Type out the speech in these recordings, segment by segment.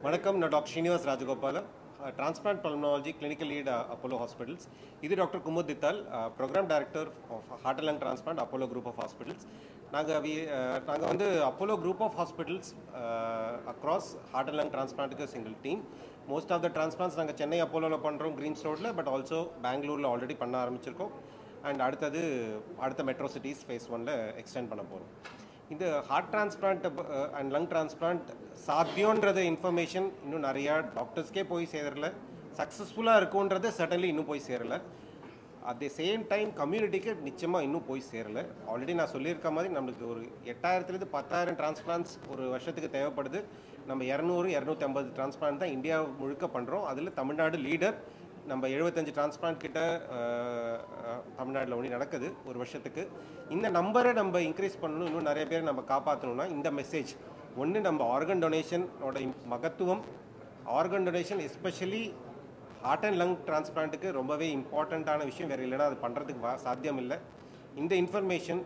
வணக்கம் நான் doctor Srinivas Rajagopalam transplant pulmonology clinical lead Apollo hospitals இது doctor Kumud Dhital program director of heart and transplant Apollo group of hospitals நாங்கள் we நாங்கள் வந்து Apollo group of hospitals across heart and டிரான்ஸ்பிளான்ட்டுக்கு single team most of the transplants நாங்கள் சென்னை அப்போலோவில் பண்ணுறோம் Greens ரோட்டில் but also பெங்களூரில் already பண்ண ஆரம்பிச்சிருக்கோம். And அடுத்தது அடுத்த மெட்ரோ சிட்டிஸ் ஃபேஸ் ஒனில் எக்ஸ்டெண்ட் பண்ண போகிறோம் இந்த heart transplant and lung transplant சாத்தியன்றது information இன்னும் நிறையா டாக்டர்ஸ்க்கே போய் சேரல. சக்ஸஸ்ஃபுல்லாக இருக்குன்றது சடன்லி இன்னும் போய் சேரல. அட் தி சேம் டைம் கம்யூனிட்டிக்கு நிச்சயமாக இன்னும் போய் சேரல. ஆல்ரெடி நான் சொல்லியிருக்க மாதிரி நம்மளுக்கு ஒரு எட்டாயிரத்துலேருந்து பத்தாயிரம் டிரான்ஸ்பிளான்ஸ் ஒரு வருஷத்துக்கு தேவைப்படுது. நம்ம இரநூறு இரநூத்தி ஐம்பது டிரான்ஸ்பிளான்ட் தான் இந்தியா முழுக்க பண்ணுறோம் அதில் தமிழ்நாடு லீடர் நம்ம எழுபத்தஞ்சு டிரான்ஸ்பிளான்ட் கிட்ட தமிழ்நாட்டில் ஒன்று நடக்குது ஒரு வருஷத்துக்கு. இந்த நம்பரை நம்ம இன்க்ரீஸ் பண்ணணும் இன்னும் நிறைய பேர் நம்ம காப்பாற்றணும்னா இந்த மெசேஜ் ஒன்று நம்ம ஆர்கன் டொனேஷனோட மகத்துவம். Organ donation especially heart and lung டிரான்ஸ்பிளான்ட்டுக்கு ரொம்பவே இம்பார்ட்டண்ட்டான விஷயம். வேறு இல்லைன்னா அது பண்ணுறதுக்கு வா சாத்தியம் இல்லை இந்த இன்ஃபர்மேஷன்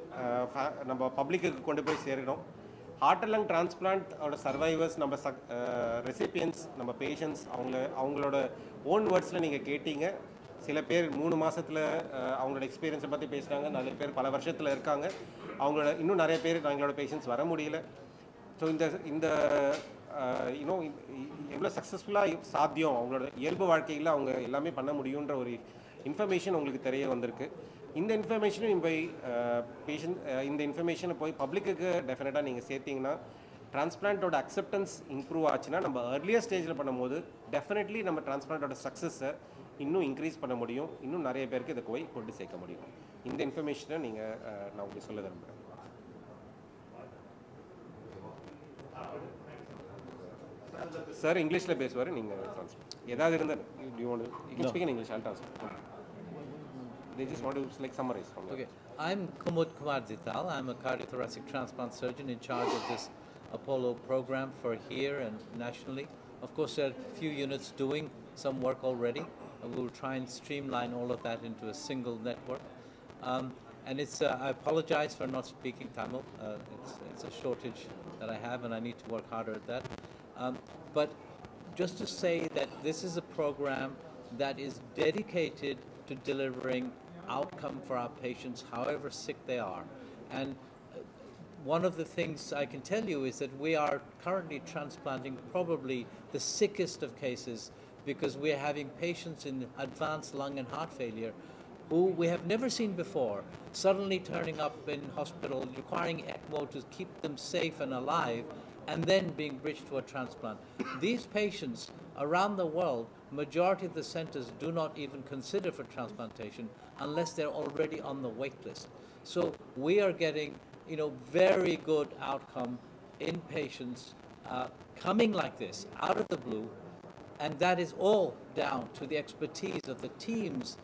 நம்ம பப்ளிக்கு கொண்டு போய் சேரணும் ஹார்ட் அண்ட் லங் டிரான்ஸ்பிளான்ட்டோட சர்வைவர்ஸ் நம்ம சக் ரெசிபியன்ஸ் நம்ம பேஷண்ட்ஸ் அவங்க அவங்களோட ஓன் வேர்ட்ஸில் நீங்கள் கேட்டீங்க. சில பேர் மூணு மாதத்தில் அவங்களோட எக்ஸ்பீரியன்ஸை பற்றி பேசுகிறாங்க நிறைய பேர் பல வருஷத்தில் இருக்காங்க. அவங்களோட இன்னும் நிறைய பேர் எங்களோட பேஷண்ட்ஸ் வர முடியல. ஸோ இந்த இந்த இன்னும் எவ்வளோ சக்ஸஸ்ஃபுல்லாக சாத்தியம்? அவங்களோட இயல்பு வாழ்க்கையில் அவங்க எல்லாமே பண்ண முடியுன்ற ஒரு இன்ஃபர்மேஷன் உங்களுக்கு தெரிய வந்திருக்கு. இந்த இன்ஃபர்மேஷனும் போய் பேஷண்ட் இந்த இன்ஃபர்மேஷனை போய் பப்ளிக்கு டெஃபினட்டாக நீங்கள் சேர்த்தீங்கன்னா டிரான்ஸ்பிளான்ட்டோட அக்செப்டன்ஸ் இம்ப்ரூவ் ஆச்சுன்னா நம்ம ஏர்லியர் ஸ்டேஜில் பண்ணும்போது டெஃபினெட்லி நம்ம டிரான்ஸ்பிளான்ட்டோட சக்ஸஸை இன்னும் இன்க்ரீஸ் பண்ண முடியும். இன்னும் நிறைய பேருக்கு இதை போய் கொண்டு சேர்க்க முடியும். இந்த இன்ஃபர்மேஷனை நீங்கள் நான் உங்களுக்கு சொல்ல விரும்புகிறேன் சார் இங்கிலீஷில் பேசுவார் நீங்கள் ட்ரான்ஸ்ஃபர் ஏதாவது இருந்தால் you want you speak in English all transfer they just want to like summarize from Okay, I'm Kumud Kumar. I'm a cardiothoracic transplant surgeon in charge of this Apollo program for here and nationally. Of course, there are a few units doing some work already. we will try and streamline all of that into a single network. Um, and it's, uh, I apologize for not speaking Tamil. Uh, it's, it's a shortage that I have, and I need to work harder at that. Um, but just to say that this is a program that is dedicated to delivering outcome for our patients, however sick they are. And uh, one of the things I can tell you is that we are currently transplanting probably the sickest of cases because we are having patients in advanced lung and heart failure who we have never seen before suddenly turning up in hospital requiring ECMO to keep them safe and alive and then being bridged to a transplant. These patients around the world, majority of the centers do not even consider for transplantation unless they're already on the wait list. So we are getting, you know, very good outcome in patients uh, coming like this out of the blue, and that is all down to the expertise of the teams,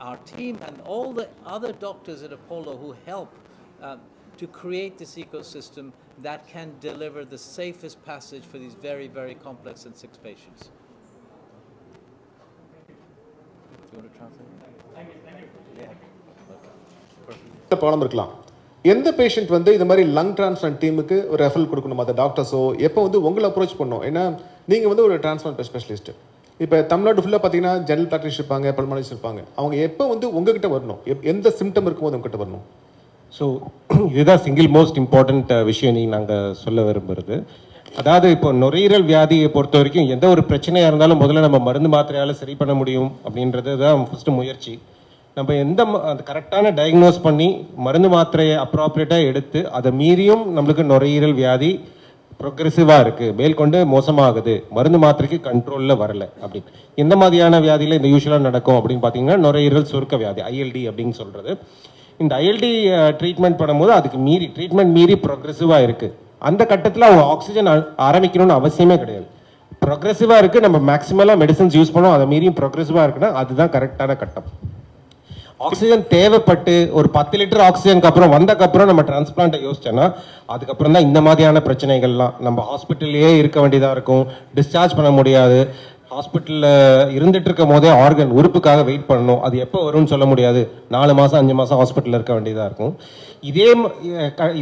our team, and all the other doctors at Apollo who help uh, to create this ecosystem that can deliver the safest passage for these very, very complex and sick patients. Do you want to translate? இருக்கலாம் எந்த patient வந்து இந்த மாதிரி lung transplant டீமுக்கு ஒரு referral கொடுக்கணும்? அந்த டாக்டர்ஸோ எப்போ வந்து உங்களை அப்ரோச் பண்ணணும்? ஏன்னா நீங்கள் வந்து ஒரு டிரான்ஸ்பிளான்ட் ஸ்பெஷலிஸ்ட் இப்போ தமிழ்நாடு ஃபுல்லாக பார்த்தீங்கன்னா ஜெனரல் ப்ராக்டிஸ் இருப்பாங்க பல்மனாலிஸ்ட் இருப்பாங்க. அவங்க எப்போ வந்து உங்ககிட்ட வரணும்? எந்த சிம்டம் இருக்கும்போது உங்ககிட்ட வரணும்? ஸோ இதுதான் சிங்கிள் மோஸ்ட் இம்பார்ட்டண்ட் விஷயம் நீ நாங்கள் சொல்ல விரும்புகிறது அதாவது இப்போ நுரையீரல் வியாதியை பொறுத்த வரைக்கும் எந்த ஒரு பிரச்சனையாக இருந்தாலும் முதல்ல நம்ம மருந்து மாத்திரையால் சரி பண்ண முடியும் அப்படின்றது தான் ஃபஸ்ட்டு முயற்சி. நம்ம எந்த அந்த கரெக்டான டயக்னோஸ் பண்ணி மருந்து மாத்திரையை அப்ராப்ரியேட்டாக எடுத்து அதை மீறியும் நம்மளுக்கு நுரையீரல் வியாதி ப்ரொக்ரெசிவாக இருக்குது மேற்கொண்டு மோசமாகுது. மருந்து மாத்திரைக்கு கண்ட்ரோலில் வரல அப்படின்னு. எந்த மாதிரியான வியாதியில் இந்த யூஸ்வலாக நடக்கும் அப்படின்னு பார்த்தீங்கன்னா நுரையீரல் சுருக்க வியாதி ஐஎல்டி அப்படின்னு சொல்கிறது இந்த ஐஎல்டி ட்ரீட்மெண்ட் பண்ணும்போது அதுக்கு மீறி ட்ரீட்மெண்ட் மீறி ப்ரொக்ரெசிவாக இருக்குது அந்த கட்டத்தில் அவங்க ஆக்சிஜன் ஆரம்பிக்கணும்னு அவசியமே கிடையாது. ப்ரொக்ரெசிவாக இருக்குது நம்ம மேக்ஸிமலாக மெடிசன்ஸ் யூஸ் பண்ணோம் அதை மீறியும் ப்ரொக்ரெசிவாக இருக்குன்னா அதுதான் கரெக்டான கட்டம். ஆக்சிஜன் தேவைப்பட்டு ஒரு பத்து லிட்டர் ஆக்சிஜனுக்கு அப்புறம் வந்தக்கப்புறம் நம்ம டிரான்ஸ்பிளான்ட்டை யோசிச்சோன்னா அதுக்கப்புறம் தான் இந்த மாதிரியான பிரச்சனைகள்லாம். நம்ம ஹாஸ்பிட்டல்லையே இருக்க வேண்டியதாக இருக்கும் டிஸ்சார்ஜ் பண்ண முடியாது. ஹாஸ்பிட்டலில் இருந்துட்டு இருக்கும் போதே ஆர்கன் உறுப்புக்காக வெயிட் பண்ணணும். அது எப்போ வரும்னு சொல்ல முடியாது. நாலு மாதம் அஞ்சு மாதம் ஹாஸ்பிட்டலில் இருக்க வேண்டியதாக இருக்கும். இதே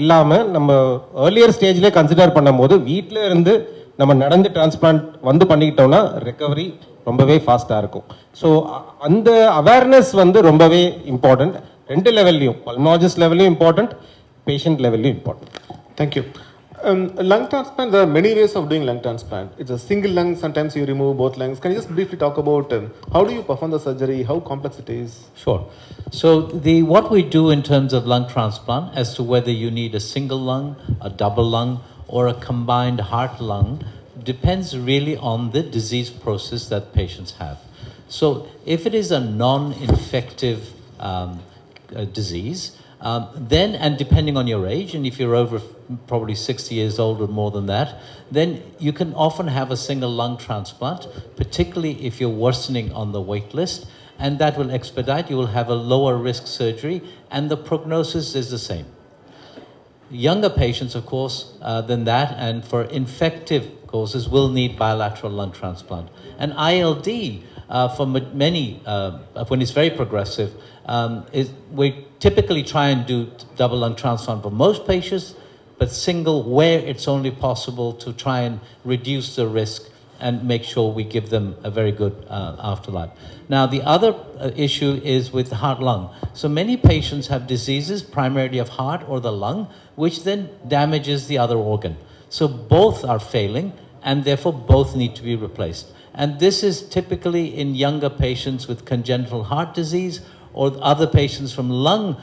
இல்லாமல் நம்ம ஏர்லியர் ஸ்டேஜ்லேயே கன்சிடர் பண்ணும்போது வீட்டில் இருந்து நம்ம நடந்து டிரான்ஸ்பிளான்ட் வந்து பண்ணிக்கிட்டோம்னா ரெக்கவரி ரொம்பவே ஃபாஸ்ட்டாக இருக்கும். ஸோ அந்த அவேர்னஸ் வந்து ரொம்பவே இம்பார்ட்டண்ட் ரெண்டு லெவல்லையும் பல்மாலஜிஸ்ட் லெவல்லையும் இம்பார்ட்டண்ட் பேஷண்ட் லெவல்லையும் important thank you. Um, lung transplant, there are many ways of doing lung transplant. It's a single lung, sometimes you remove both lungs. Can you just briefly talk about um, how do you perform the surgery, how complex it is? Sure. So the what we do in terms of lung transplant as to whether you need a single lung, a double lung, or a combined heart lung depends really on the disease process that patients have. So if it is a non-infective um, uh, disease, um, then and depending on your age, and if you're over probably 60 years old or more than that, then you can often have a single lung transplant, particularly if you're worsening on the wait list and that will expedite. You will have a lower risk surgery, and the prognosis is the same. Younger patients, of course, uh, than that, and for infective causes, will need bilateral lung transplant. And ILD, uh, for ma- many, uh, when it's very progressive, um, is we typically try and do double lung transplant for most patients, but single where it's only possible to try and reduce the risk and make sure we give them a very good uh, afterlife. Now, the other uh, issue is with heart lung. So, many patients have diseases, primarily of heart or the lung, which then damages the other organ. So, both are failing, and therefore, both need to be replaced. And this is typically in younger patients with congenital heart disease or other patients from lung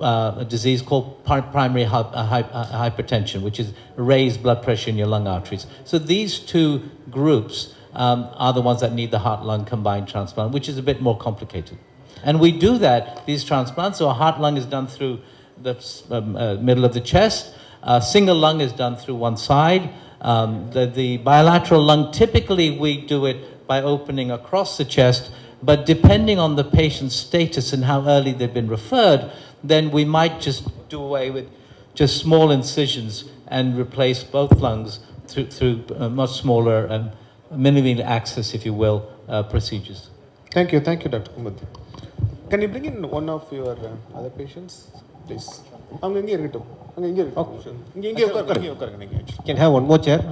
uh, disease called primary uh, uh, hypertension, which is raised blood pressure in your lung arteries. So these two groups um, are the ones that need the heart lung combined transplant, which is a bit more complicated. And we do that, these transplants. So a heart lung is done through the um, uh, middle of the chest, a single lung is done through one side. Um, the, the bilateral lung, typically we do it by opening across the chest, but depending on the patient's status and how early they've been referred, then we might just do away with just small incisions and replace both lungs through, through uh, much smaller and minimally access, if you will, uh, procedures. Thank you, thank you, Dr. Kumud. Can you bring in one of your uh, other patients, please? அவங்க இங்கே இருக்கட்டும் அங்கே இங்கே இருக்கட்டும் இங்கே இங்கே உட்காருங்க இங்கே உட்காருங்க நீங்கள் actually. Can have one more chair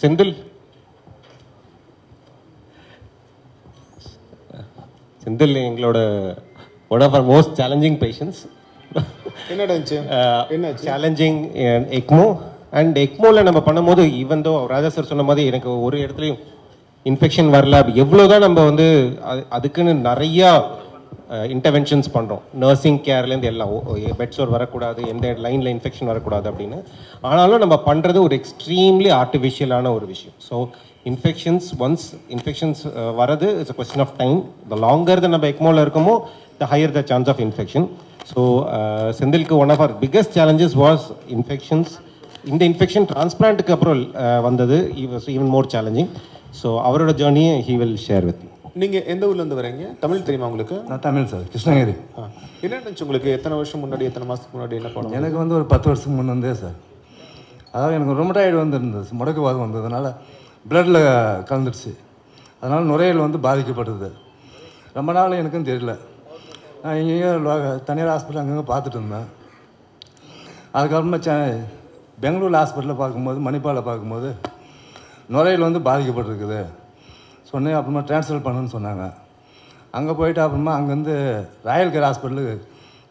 Senthil Senthil எங்களோட one of our most challenging Uh, என்னாச்சு சேலஞ்சிங் எக்மோ அண்ட் எக்மோவில் நம்ம பண்ணும்போது ஈவன் தோ ராஜா சார் சொன்ன மாதிரி எனக்கு ஒரு இடத்துலையும் இன்ஃபெக்ஷன் வரல. எவ்வளோதான் நம்ம வந்து அது- அதுக்குன்னு நிறையா இன்டர்வென்ஷன்ஸ் பண்ணுறோம் நர்சிங் கேர்லேருந்து எல்லாம் பெட்ஸோர் வரக்கூடாது எந்த லைனில் இன்ஃபெக்ஷன் வரக்கூடாது அப்படின்னு. ஆனாலும் நம்ம பண்ணுறது ஒரு எக்ஸ்ட்ரீம்லி ஆர்டிஃபிஷியலான ஒரு விஷயம். ஸோ இன்ஃபெக்ஷன்ஸ் ஒன்ஸ் இன்ஃபெக்ஷன்ஸ் வரது it's a question of time the longer the நம்ம எக்மோவில் இருக்கமோ the higher the chance of infection so செந்திலுக்கு one of our biggest challenges was infections இந்த இன்ஃபெக்ஷன் டிரான்ஸ்பிளான்ட்டுக்கு அப்புறம் uh, வந்தது. ஈவன் மோர் சேலஞ்சிங் ஸோ அவரோட ஜேர்னியை he will share with நீங்கள் எந்த ஊர்லேருந்து வரீங்க? தமிழ் தெரியுமா உங்களுக்கு? நான் தமிழ் சார் கிருஷ்ணகிரி. ஆ. என்ன இருந்துச்சு உங்களுக்கு? எத்தனை வருஷம் முன்னாடி எத்தனை மாதத்துக்கு முன்னாடி என்ன பண்ணணும் எனக்கு வந்து ஒரு பத்து வருஷத்துக்கு முன்னே சார். அதாவது எனக்கு ரொமட்டாய்டு வந்துருந்தது முடக்குவாதம் வந்ததுனால பிளட்டில் கலந்துடுச்சு அதனால் நுரையீரல் வந்து பாதிக்கப்பட்டது. ரொம்ப நாள் எனக்கும் தெரியல. நான் எங்கேயோ தனியார் ஹாஸ்பிட்டல் அங்கங்கே பார்த்துட்டு இருந்தேன். அதுக்கப்புறமா செ பெங்களூர் ஹாஸ்பிட்டலில் பார்க்கும்போது மணிப்பாலில் பார்க்கும்போது நுரையீரல் வந்து பாதிக்கப்பட்டிருக்குது. சொன்னேன் அப்புறமா ட்ரான்ஸ்ஃபர் பண்ணுன்னு சொன்னாங்க. அங்கே போயிட்டு அப்புறமா அங்கேருந்து ராயல் கேர் ஹாஸ்பிட்டலுக்கு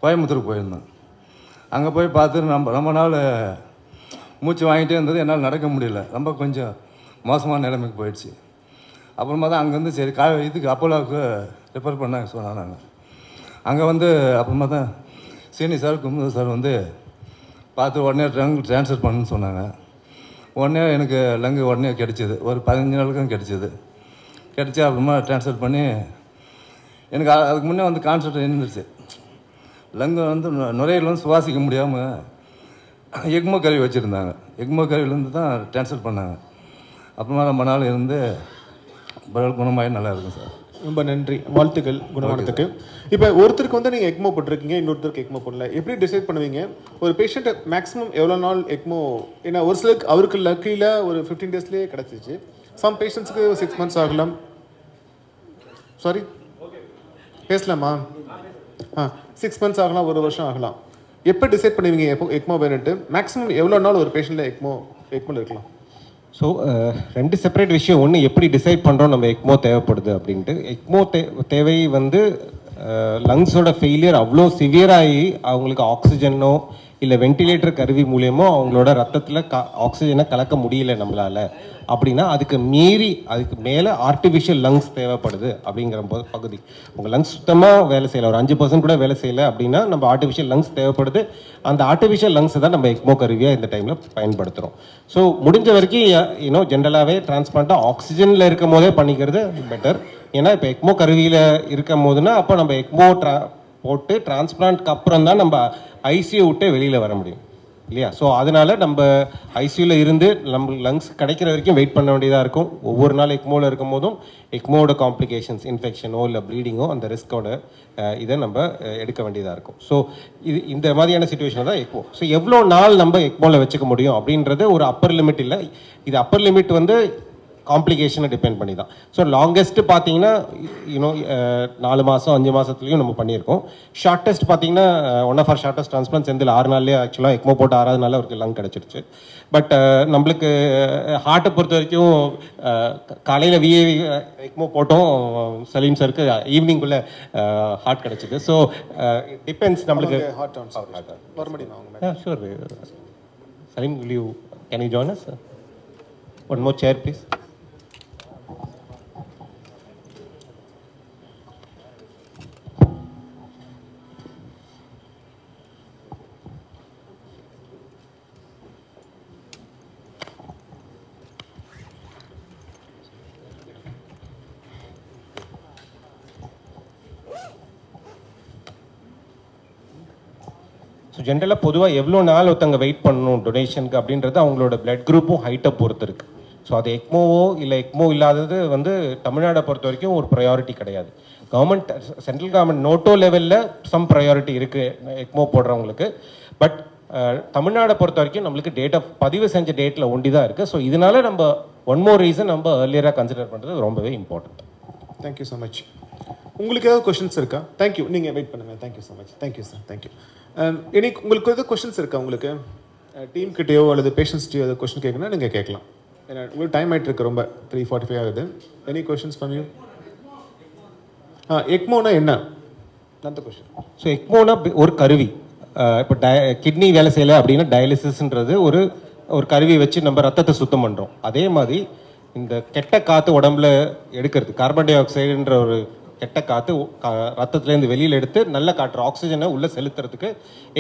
கோயம்புத்தூர் போயிருந்தேன். அங்கே போய் பார்த்துட்டு நம்ம ரொம்ப நாள் மூச்சு வாங்கிட்டே இருந்தது. என்னால் நடக்க முடியல. ரொம்ப கொஞ்சம் மோசமான நிலைமைக்கு போயிடுச்சு. அப்புறமா தான் அங்கேருந்து சரி கா இதுக்கு அப்போலாவுக்கு ரெஃபர் பண்ணாங்க சொன்னாங்க அங்கே வந்து அப்புறமா தான் சீனி சார் குமுத சார் வந்து பார்த்து உடனே லங் ட்ரான்ஸ்ஃபர் பண்ணுன்னு சொன்னாங்க. உடனே எனக்கு லங்கு உடனே கிடச்சிது. ஒரு பதினஞ்சு நாளுக்கும் கிடச்சிது. கிடச்சி அப்புறமா ட்ரான்ஸ்ஃபர் பண்ணி எனக்கு அதுக்கு முன்னே வந்து கான்செப்ட் இருந்துச்சு. லங்கு வந்து நு- நுரையீரல் வந்து சுவாசிக்க முடியாமல் எக்மோ கருவி வச்சுருந்தாங்க. எக்மோ கருவிலேருந்து தான் ட்ரான்ஸ்ஃபர் பண்ணாங்க. அப்புறமா ரொம்ப நாள் இருந்து பிறகு குணமாகி நல்லா இருக்கும் சார். ரொம்ப நன்றி. வாழ்த்துக்கள் குணமானத்துக்கு. இப்போ ஒருத்தருக்கு வந்து நீங்கள் எக்மோ போட்டிருக்கீங்க இன்னொருத்தருக்கு எக்மோ போடல. எப்படி டிசைட் பண்ணுவீங்க? ஒரு பேஷண்ட்டை மேக்ஸிமம் எவ்வளோ நாள் எக்மோ ஏன்னா ஒரு சிலருக்கு அவருக்கு லக்கியில் ஒரு ஃபிஃப்டீன் டேஸ்லேயே கிடச்சிச்சு. சம் பேஷண்ட்ஸுக்கு சிக்ஸ் மந்த்ஸ் ஆகலாம். சாரி பேசலாமா? ஆ சிக்ஸ் மந்த்ஸ் ஆகலாம் ஒரு வருஷம் ஆகலாம். எப்போ டிசைட் பண்ணுவீங்க எப்போ எக்மோ வேணுன்ட்டு மேக்ஸிமம் எவ்வளோ நாள் ஒரு பேஷண்ட்டில் எக்மோ எக்மோவில் இருக்கலாம்? ஸோ uh, ரெண்டு செப்பரேட் விஷயம். ஒன்று எப்படி டிசைட் பண்ணுறோம் நம்ம எக்மோ தேவைப்படுது அப்படின்ட்டு. எக்மோ தே தேவை வந்து லங்ஸோட ஃபெயிலியர் அவ்வளோ சிவியராகி அவங்களுக்கு ஆக்சிஜனோ இல்லை வென்டிலேட்டர் கருவி மூலியமோ அவங்களோட ரத்தத்தில் க ஆக்சிஜனை கலக்க முடியல நம்மளால். அப்படின்னா அதுக்கு மீறி அதுக்கு மேலே ஆர்டிஃபிஷியல் லங்ஸ் தேவைப்படுது அப்படிங்கிற போது பகுதி. உங்கள் லங்ஸ் சுத்தமாக வேலை செய்யலை. ஒரு அஞ்சு பர்சன்ட் கூட வேலை செய்யலை அப்படின்னா நம்ம ஆர்டிஃபிஷியல் லங்ஸ் தேவைப்படுது. அந்த ஆர்டிஃபிஷியல் லங்ஸை தான் நம்ம எக்மோ கருவியாக இந்த டைமில் பயன்படுத்துகிறோம் ஸோ முடிஞ்ச வரைக்கும் யூனோ ஜென்ரலாகவே டிரான்ஸ்பிளான்ட்டாக ஆக்சிஜனில் இருக்கும் போதே பண்ணிக்கிறது பெட்டர் ஏன்னா இப்போ எக்மோ கருவியில் இருக்கும் போதுன்னா அப்போ நம்ம எக்மோ ட்ரா போட்டு டிரான்ஸ்பிளான்ட்க்கு அப்புறம் தான் நம்ம ஐசியூ விட்டே வெளியில் வர முடியும். இல்லையா? ஸோ அதனால நம்ம ஐசியூவில் இருந்து நம்ம லங்ஸ் கிடைக்கிற வரைக்கும் வெயிட் பண்ண வேண்டியதாக இருக்கும். ஒவ்வொரு நாள் எக்மோவில் இருக்கும் போதும் எக்மோட காம்ப்ளிகேஷன்ஸ் இன்ஃபெக்ஷனோ இல்லை ப்ளீடிங்கோ அந்த ரிஸ்கோட இதை நம்ம எடுக்க வேண்டியதாக இருக்கும். ஸோ இது இந்த மாதிரியான சுச்சுவேஷன் தான் எக்மோ ஸோ எவ்வளோ நாள் நம்ம எக்மோவில் வச்சுக்க முடியும் அப்படின்றது ஒரு அப்பர் லிமிட் இல்லை. இது அப்பர் லிமிட் வந்து காம்ப்ளிகேஷனை டிபெண்ட் பண்ணி தான். ஸோ லாங்கஸ்ட் பார்த்தீங்கன்னா யூனோ நாலு மாதம் அஞ்சு மாதத்துலையும் நம்ம பண்ணியிருக்கோம். ஷார்ட்டஸ்ட் பார்த்தீங்கன்னா one of our shortest transplant Senthil ஆறு நாள்லேயே ஆக்சுவலாக எக்மோ போட்டு ஆறாவது நாள் அவருக்கு லங் கிடச்சிருச்சு. பட் நம்மளுக்கு ஹார்ட்டை பொறுத்த வரைக்கும் காலையில் விஏ எக்மோ போட்டோம். சலீம் சருக்கு ஈவினிங்குள்ளே ஹார்ட் கிடச்சிது. ஸோ டிபெண்ட்ஸ் நம்மளுக்கு. Heart on sure Salim will you can you join us one more chair ஜென்ரலாக பொதுவாக எவ்வளோ நாள் ஒருத்தங்க வெயிட் பண்ணணும் டொனேஷனுக்கு அப்படின்றது அவங்களோட பிளட் குரூப்பும் ஹைட்டை பொறுத்து இருக்குது ஸோ அது எக்மோவோ இல்லை எக்மோ இல்லாதது வந்து தமிழ்நாடை பொறுத்த வரைக்கும் ஒரு ப்ரையாரிட்டி கிடையாது. கவர்மெண்ட் சென்ட்ரல் கவர்மெண்ட் நோட்டோ லெவலில் சம் ப்ரையாரிட்டி இருக்குது எக்மோ போடுறவங்களுக்கு. பட் தமிழ்நாடை பொறுத்த வரைக்கும் நம்மளுக்கு டேட்டா பதிவு செஞ்ச டேட்டில் ஒண்டி தான் இருக்குது ஸோ இதனால நம்ம ஒன் மோர் ரீசன் நம்ம ஏர்லியராக கன்சிடர் பண்ணுறது ரொம்பவே important thank you so much Um, உங்களுக்கு ஏதாவது கொஷின்ஸ் இருக்கா தேங்க்யூ நீங்கள் வெயிட் பண்ணுங்கள் thank you so much thank you sir thank you இனி உங்களுக்கு எதாவது கொஷின்ஸ் இருக்கா உங்களுக்கு? Uh, டீம் கிட்டேயோ அல்லது பேஷண்ட்ஸ்டையோ ஏதாவது கொஷின் கேட்கணும்னா நீங்கள் கேட்கலாம். ஏன்னா உங்களுக்கு டைம் ஆகிட்டு இருக்கு ரொம்ப. த்ரீ ஃபார்ட்டி ஃபைவ் ஆகுது. எனி கொஷின்ஸ் ஃப்ரம் யூ ஆ எக்மோனா என்ன? அந்த கொஷின் ஸோ எக்மோனா ஒரு கருவி. இப்போ டய கிட்னி வேலை செய்யலை அப்படின்னா டயாலிசிஸ்ன்றது ஒரு ஒரு கருவி வச்சு நம்ம ரத்தத்தை சுத்தம் பண்ணுறோம் அதே மாதிரி இந்த கெட்ட காற்று உடம்புல எடுக்கிறது கார்பன் டை ஆக்சைடுன்ற ஒரு கெட்ட காற்று ரத்தத்துலேருந்து வெளியில் எடுத்து நல்ல காற்று ஆக்சிஜனை உள்ளே செலுத்துறதுக்கு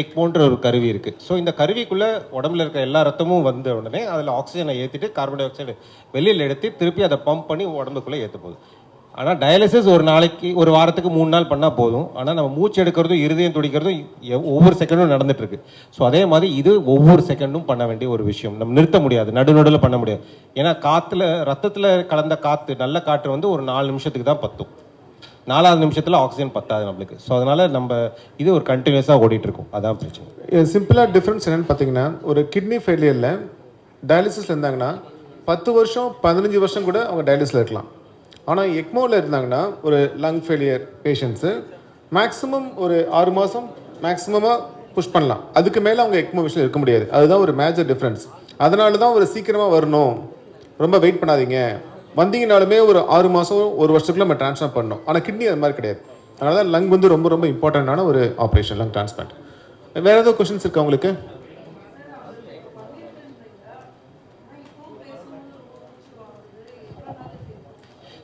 எக்மோன்ற ஒரு கருவி இருக்குது ஸோ இந்த கருவிக்குள்ளே உடம்புல இருக்க எல்லா ரத்தமும் வந்த உடனே அதில் ஆக்சிஜனை ஏற்றிட்டு கார்பன் டை ஆக்சைடு வெளியில் எடுத்து திருப்பி அதை பம்ப் பண்ணி உடம்புக்குள்ளே ஏற்ற போகுது ஆனால் டயாலிசிஸ் ஒரு நாளைக்கு ஒரு வாரத்துக்கு மூணு நாள் பண்ணால் போதும். ஆனால் நம்ம மூச்சு எடுக்கிறதும் இருதயம் துடிக்கிறதும் ஒவ்வொரு செகண்டும் நடந்துட்டுருக்கு ஸோ அதே மாதிரி இது ஒவ்வொரு செகண்டும் பண்ண வேண்டிய ஒரு விஷயம். நம்ம நிறுத்த முடியாது நடுநடுவில் பண்ண முடியாது. ஏன்னா காற்றுல ரத்தத்தில் கலந்த காற்று நல்ல காற்று வந்து ஒரு நாலு நிமிஷத்துக்கு தான் பத்தும். நாலாவது நிமிஷத்தில் ஆக்சிஜன் பத்தாது நம்மளுக்கு. ஸோ அதனால நம்ம இது ஒரு கண்டினியூஸாக ஓடிட்டு இருக்கோம் அதான் பிரச்சனை. சிம்பிளாக டிஃப்ரென்ஸ் என்னென்னு பார்த்தீங்கன்னா ஒரு கிட்னி ஃபெயிலியரில் டயாலிசிஸில் இருந்தாங்கன்னா பத்து வருஷம் பதினஞ்சு வருஷம் கூட அவங்க டயாலிசிஸில் இருக்கலாம். ஆனால் எக்மோவில் இருந்தாங்கன்னா ஒரு லங் ஃபெயிலியர் பேஷண்ட்ஸு மேக்ஸிமம் ஒரு ஆறு மாதம் மேக்ஸிமமாக புஷ் பண்ணலாம். அதுக்கு மேலே அவங்க எக்மோ விஷயம் இருக்க முடியாது. அதுதான் ஒரு மேஜர் டிஃப்ரென்ஸ் அதனால தான் ஒரு சீக்கிரமாக வரணும். ரொம்ப வெயிட் பண்ணாதீங்க. வந்தீங்கனாலுமே ஒரு ஆறு மாதம் ஒரு வருஷத்துக்குள்ள நம்ம ட்ரான்ஸ்ஃபர் பண்ணோம் ஆனால் கிட்னி அது மாதிரி கிடையாது. அதனால தான் லங் வந்து ரொம்ப ரொம்ப இம்பார்ட்டண்ட்டான ஒரு ஆப்ரேஷன் லங் டிரான்ஸ்பிளான்ட் வேறு ஏதாவது கொஷின்ஸ் இருக்கா உங்களுக்கு?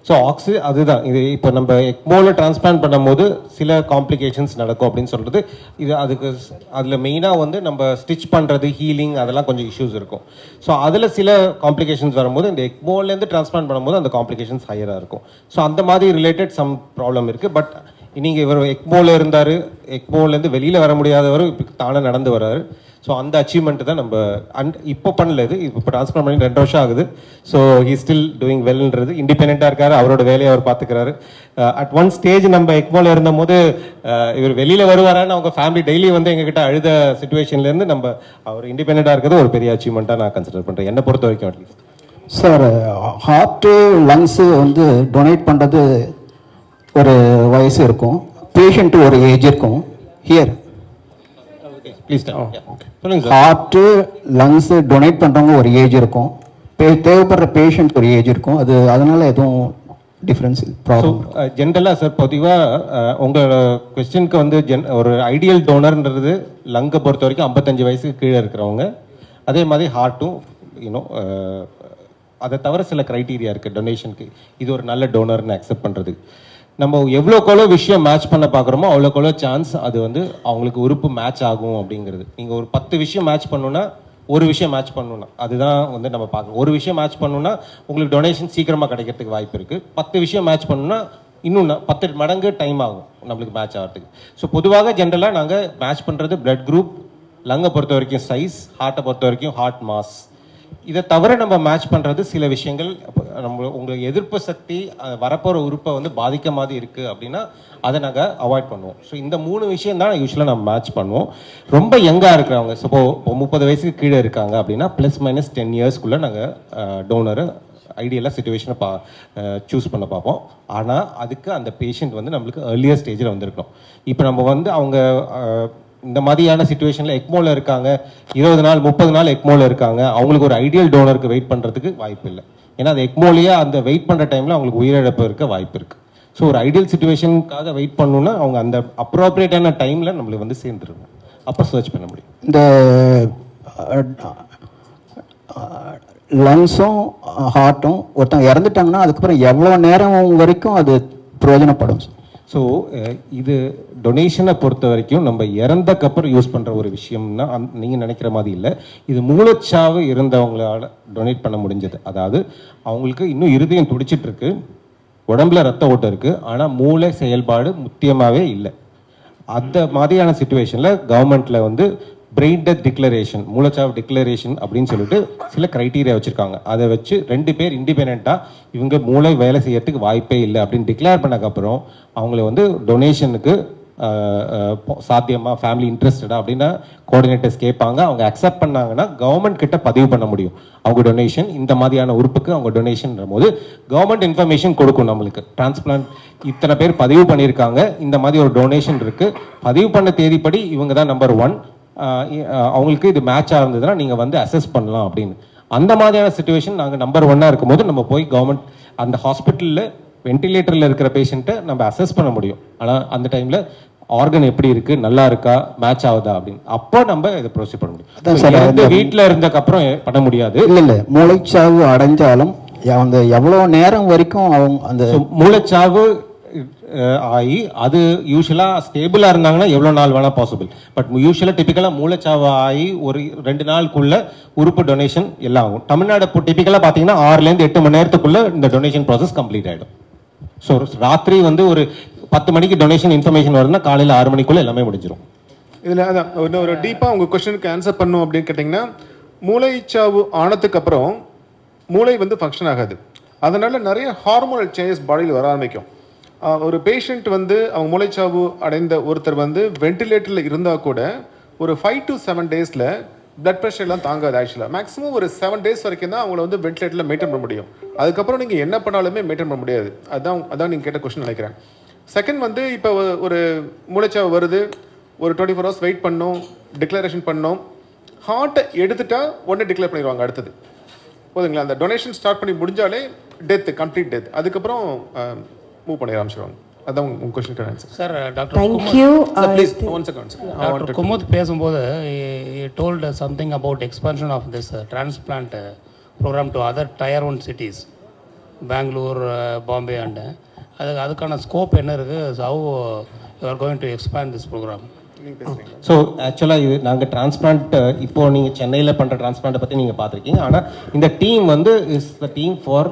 ஸோ ஆக்சி அதுதான். இது இப்போ நம்ம எக்மோவில் டிரான்ஸ்பிளான்ட் பண்ணும்போது சில காம்ப்ளிகேஷன்ஸ் நடக்கும் அப்படின்னு சொல்கிறது இது அதுக்கு அதில் மெயினாக வந்து நம்ம ஸ்டிச் பண்ணுறது ஹீலிங் அதெல்லாம் கொஞ்சம் இஷ்யூஸ் இருக்கும். ஸோ அதில் சில காம்ப்ளிகேஷன்ஸ் வரும்போது இந்த எக்மோலேருந்து டிரான்ஸ்பிளான் பண்ணும்போது அந்த காம்ப்ளிகேஷன்ஸ் ஹையராக இருக்கும். ஸோ அந்த மாதிரி ரிலேட்டட் சம் ப்ராப்ளம் இருக்குது பட் நீங்கள் இவர் எக்மோவில் இருந்தார் எக்மோலேருந்து வெளியில் வர முடியாதவர் இப்போ தானே நடந்து வர்றாரு. ஸோ அந்த அச்சீவ்மெண்ட் தான் நம்ம அண்ட் இப்போ பண்ணல இது. இப்போ ட்ரான்ஸ்ஃபர் பண்ணி ரெண்டு வருஷம் ஆகுது. ஸோ ஹீ ஸ்டில் டூயிங் வெல்ன்றது இண்டிபெண்ட்டாக இருக்காரு. அவரோட வேலையை அவர் பார்த்துக்கிறாரு அட் uh, ஒன் ஸ்டேஜ் நம்ம எக்மோல இருந்தபோது uh, இவர் வெளியில் வருவாரான்னு அவங்க ஃபேமிலி டெய்லி வந்து எங்ககிட்ட அழுத சுச்சுவேஷன்லேருந்து நம்ம அவர் இண்டிபெண்ட்டாக இருக்கிறது ஒரு பெரிய அச்சீவ்மெண்ட்டாக நான் கன்சிடர் பண்ணுறேன் என்னை பொறுத்த வரைக்கும் at least sir heart lungs வந்து டொனேட் பண்ணுறது ஒரு வயசு இருக்கும். பேஷண்ட்டு ஒரு ஏஜ் இருக்கும். ஹியர் ப்ளீஸ் சொல்லுங்க சார் ஹார்ட்டு லங்ஸு டொனேட் பண்ணுறவங்க ஒரு ஏஜ் இருக்கும். பே- தேவைப்படுற பேஷண்ட் ஒரு ஏஜ் இருக்கும். அது அதனால எதுவும் டிஃப்ரென்ஸ் ப்ராப்ளம் ஜென்ரலாக சார் பொதுவாக உங்களோட கொஸ்டினுக்கு வந்து ஜென் ஒரு ஐடியல் டோனர்ன்றது லங்கை பொறுத்த வரைக்கும் ஐம்பத்தஞ்சு வயசுக்கு கீழே இருக்கிறவங்க. அதே மாதிரி ஹார்ட்டும் யூனோ அதை தவிர சில க்ரைட்டீரியா இருக்குது டொனேஷனுக்கு இது ஒரு நல்ல டோனர்னு அக்செப்ட் பண்ணுறதுக்கு நம்ம எவ்வளோக்கெவ்வளோ விஷயம் மேட்ச் பண்ண பார்க்குறோமோ அவ்வளோக்கெவ்வளோ சான்ஸ் அது வந்து அவங்களுக்கு உறுப்பு மேட்ச் ஆகும் அப்படிங்கிறது. நீங்கள் ஒரு பத்து விஷயம் மேட்ச் பண்ணணுன்னா ஒரு விஷயம் மேட்ச் பண்ணணும்னா அதுதான் வந்து நம்ம பார்க்கணும் ஒரு விஷயம் மேட்ச் பண்ணணும்னா உங்களுக்கு டொனேஷன் சீக்கிரமாக கிடைக்கிறதுக்கு வாய்ப்பு இருக்குது பத்து விஷயம் மேட்ச் பண்ணணும்னா இன்னும் பத்து மடங்கு டைம் ஆகும் நம்மளுக்கு மேட்ச் ஆகிறதுக்கு. ஸோ பொதுவாக ஜென்ரலாக நாங்கள் மேட்ச் பண்ணுறது பிளட் குரூப் லங்கை பொறுத்த வரைக்கும் சைஸ் ஹார்ட்டை பொறுத்த வரைக்கும் ஹார்ட் மாஸ் இதை தவிர நம்ம மேட்ச் பண்ணுறது சில விஷயங்கள் நம்ம உங்களுக்கு எதிர்ப்பு சக்தி வரப்போகிற உறுப்பை வந்து பாதிக்க மாதிரி இருக்குது அப்படின்னா அதை நாங்கள் அவாய்ட் பண்ணுவோம். ஸோ இந்த மூணு விஷயம் தான் யூஸ்வலாக நம்ம மேட்ச் பண்ணுவோம். ரொம்ப யங்காக இருக்கிறவங்க சப்போ இப்போ முப்பது வயசுக்கு கீழே இருக்காங்க அப்படின்னா ப்ளஸ் மைனஸ் டென் இயர்ஸ்க்குள்ளே நாங்கள் டோனரை ஐடியலாக சுச்சுவேஷனை பா சூஸ் பண்ண பார்ப்போம். ஆனால் அதுக்கு அந்த பேஷண்ட் வந்து நம்மளுக்கு ஏர்லியர் ஸ்டேஜில் வந்திருக்கணும். இப்போ நம்ம வந்து அவங்க இந்த மாதிரியான சுச்சுவேஷனில் எக்மோவில் இருக்காங்க. இருபது நாள் முப்பது நாள் எக்மோவில் இருக்காங்க. அவங்களுக்கு ஒரு ஐடியல் டோனருக்கு வெயிட் பண்ணுறதுக்கு வாய்ப்பு இல்லை. ஏன்னா அது எக்மோலேயே அந்த வெயிட் பண்ணுற டைமில் அவங்களுக்கு உயிரிழப்பு இருக்க வாய்ப்பு இருக்குது ஸோ ஒரு ஐடியல் சுச்சுவேஷனுக்காக வெயிட் பண்ணணும்னா அவங்க அந்த அப்ரோப்ரியேட்டான டைமில் நம்மளுக்கு வந்து சேர்ந்துருங்க. அப்போ சர்ச் பண்ண முடியும். இந்த லங்ஸும் ஹார்ட்டும் ஒருத்தவங்க இறந்துட்டாங்கன்னா அதுக்கப்புறம் எவ்வளோ நேரம் வரைக்கும் அது பிரயோஜனப்படும்? ஸோ uh, இது டொனேஷனை பொறுத்த வரைக்கும் நம்ம இறந்தக்கப்புறம் யூஸ் பண்ணுற ஒரு விஷயம்னா அந் நீங்கள் நினைக்கிற மாதிரி இல்லை. இது மூலச்சாவு இருந்தவங்களால் டொனேட் பண்ண முடிஞ்சது. அதாவது அவங்களுக்கு இன்னும் இருதயம் துடிச்சிட்ருக்கு உடம்புல ரத்த ஓட்டம் இருக்குது ஆனால் மூளை செயல்பாடு முக்கியமாகவே இல்லை. அந்த மாதிரியான சுச்சுவேஷனில் கவர்மெண்ட்டில் வந்து பிரெயின் டெத் டிக்ளரேஷன் மூலச்சாவு டிக்ளரேஷன் அப்படின்னு சொல்லிட்டு சில க்ரைட்டீரியா வச்சுருக்காங்க. அதை வச்சு ரெண்டு பேர் இண்டிபெண்ட்டாக இவங்க மூளை வேலை செய்யறதுக்கு வாய்ப்பே இல்லை அப்படின்னு டிக்ளேர் பண்ணக்கப்புறம் அவங்கள வந்து டொனேஷனுக்கு சாத்தியமாக ஃபேமிலி இன்ட்ரெஸ்டடா அப்படின்னா கோஆர்டினேட்டர்ஸ் கேட்பாங்க. அவங்க அக்செப்ட் பண்ணாங்கன்னா கவர்மெண்ட் கிட்ட பதிவு பண்ண முடியும். அவங்க டொனேஷன் இந்த மாதிரியான உறுப்புக்கு அவங்க டொனேஷன் போது கவர்மெண்ட் இன்ஃபர்மேஷன் கொடுக்கும் நம்மளுக்கு. டிரான்ஸ்பிளான்ட் இத்தனை பேர் பதிவு பண்ணியிருக்காங்க. இந்த மாதிரி ஒரு டொனேஷன் இருக்கு. பதிவு பண்ண தேதிப்படி இவங்க தான் நம்பர் ஒன் அவங்களுக்கு இது மேட்சாக இருந்ததுன்னா நீங்கள் வந்து அசஸ் பண்ணலாம் அப்படின்னு. அந்த மாதிரியான சுச்சுவேஷன் நாங்கள் நம்பர் ஒன்னாக இருக்கும்போது நம்ம போய் கவர்மெண்ட் அந்த ஹாஸ்பிட்டலில் வென்டிலேட்டரில் இருக்கிற பேஷண்ட்டை நம்ம அசஸ் பண்ண முடியும். ஆனால் அந்த டைமில் ஆர்கன் எப்படி இருக்கு நல்லா இருக்கா மேட்ச் ஆகுதா அப்படின்னு. அப்போ நம்ம இதை ப்ரொசீட் பண்ண முடியும். அந்த- வீட்டில் இருந்தக்கப்புறம் பண்ண முடியாது. இல்லை இல்லை. மூளைச்சாவு அடைஞ்சாலும் அந்த எவ்வளோ நேரம் வரைக்கும் அவங்க அந்த மூளைச்சாவு ஆகி அது யூஸ்வலாக ஸ்டேபிளாக இருந்தாங்கன்னா எவ்வளோ நாள் வேணால் பாசிபிள் பட் யூஸ்வலாக டிப்பிக்கலாக மூளைச்சாவு ஆகி ஒரு ரெண்டு நாளுக்குள்ள உறுப்பு டொனேஷன் எல்லாம் ஆகும். தமிழ்நாடு இப்போ டிப்பிக்கலாக பார்த்தீங்கன்னா ஆறுலேருந்து எட்டு மணி நேரத்துக்குள்ள இந்த டொனேஷன் ப்ராசஸ் கம்ப்ளீட் ஆகிடும் ஸோ ராத்திரி வந்து ஒரு பத்து மணிக்கு டொனேஷன் இன்ஃபர்மேஷன் வருதுன்னா காலையில் ஆறு மணிக்குள்ள எல்லாமே முடிஞ்சிடும் இதில் அதான் இன்னும் ஒரு டீப்பாக உங்கள் கொஸ்டினுக்கு ஆன்சர் பண்ணும் அப்படின்னு கேட்டிங்கன்னா மூளைச்சாவு ஆனதுக்கு அப்புறம் மூளை வந்து ஃபங்க்ஷன் ஆகாது. அதனால நிறைய ஹார்மோனல் சேஞ்சஸ் பாடியில் வர ஆரம்பிக்கும். ஒரு பேஷண்ட் வந்து அவங்க மூளைச்சாவு அடைந்த ஒருத்தர் வந்து வென்டிலேட்டரில் இருந்தால் கூட ஒரு ஃபைவ் டு செவன் டேஸில் பிளட் ப்ரெஷர்லாம் தாங்காது ஆக்சுவலாக மேக்ஸிமம் ஒரு செவன் டேஸ் வரைக்கும் தான் அவங்கள வந்து வென்டிலேட்டரில் மெயின்டைன் பண்ண முடியும். அதுக்கப்புறம் நீங்கள் என்ன பண்ணாலுமே மெயின்டைன் பண்ண முடியாது. அதான் அதான் நீங்கள் கேட்ட கொஸ்டின் நினைக்கிறேன். செகண்ட் வந்து இப்போ ஒரு மூளைச்சாவு வருது. ஒரு டுவெண்ட்டி ஃபோர் ஹவர்ஸ் வெயிட் பண்ணோம் டிக்ளரேஷன் பண்ணோம். ஹார்ட்டை எடுத்துட்டா உடனே டிக்ளேர் பண்ணிடுவாங்க அடுத்தது. போதுங்களா? அந்த டொனேஷன் ஸ்டார்ட் பண்ணி முடிஞ்சாலே டெத்து கம்ப்ளீட் டெத் அதுக்கப்புறம் மூவ் பண்ணி ஆரம்பிச்சிருவாங்க. அதான் உங்க- உங்க question answer sir doctor you. Please one second doctor Kumud பேசும்போது told something about expansion of this transplant program to other tier one cities Bangalore Bombay and அதுக்கு அதுக்கான ஸ்கோப் என்ன இருக்குது how you are going to expand this program so ஆக்சுவலாக இது நாங்கள் transplant இப்போ நீங்கள் சென்னையில் பண்ணுற டிரான்ஸ்பிளான்ட்டை பற்றி நீங்கள் பார்த்துருக்கீங்க. ஆனால் இந்த டீம் வந்து is the team for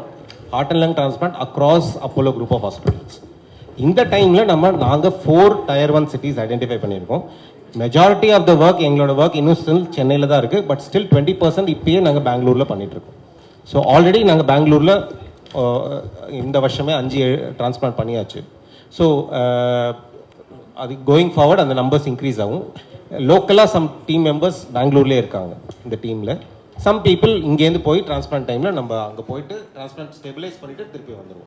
heart and lung transplant across Apollo group of hospitals இந்த டைமில் நம்ம நாங்கள் four tier one cities identify பண்ணியிருக்கோம். மெஜாரிட்டி ஆஃப் த ஒர்க் எங்களோட ஒர்க் இன்னும் ஸ்டில் சென்னையில் தான் இருக்குது பட் ஸ்டில் டுவெண்ட்டி பர்சன்ட் இப்பயே நாங்கள் பெங்களூரில் பண்ணிகிட்ருக்கோம் ஸோ ஆல்ரெடி நாங்கள் பெங்களூரில் இந்த வருஷமே அஞ்சு டிரான்ஸ்பிளான்ட் பண்ணியாச்சு. ஸோ அது கோயிங் ஃபார்வர்ட் அந்த நம்பர்ஸ் இன்க்ரீஸ் ஆகும். லோக்கலாக சம் டீம் மெம்பர்ஸ் பெங்களூர்லேயே இருக்காங்க இந்த டீமில் சம் பீப்புள் இங்கேருந்து போய் டிரான்ஸ்பிளான்ட் டைமில் நம்ம அங்கே போயிட்டு டிரான்ஸ்பிளான்ட் ஸ்டெபிலைஸ் பண்ணிட்டு திருப்பி வந்துடுவோம்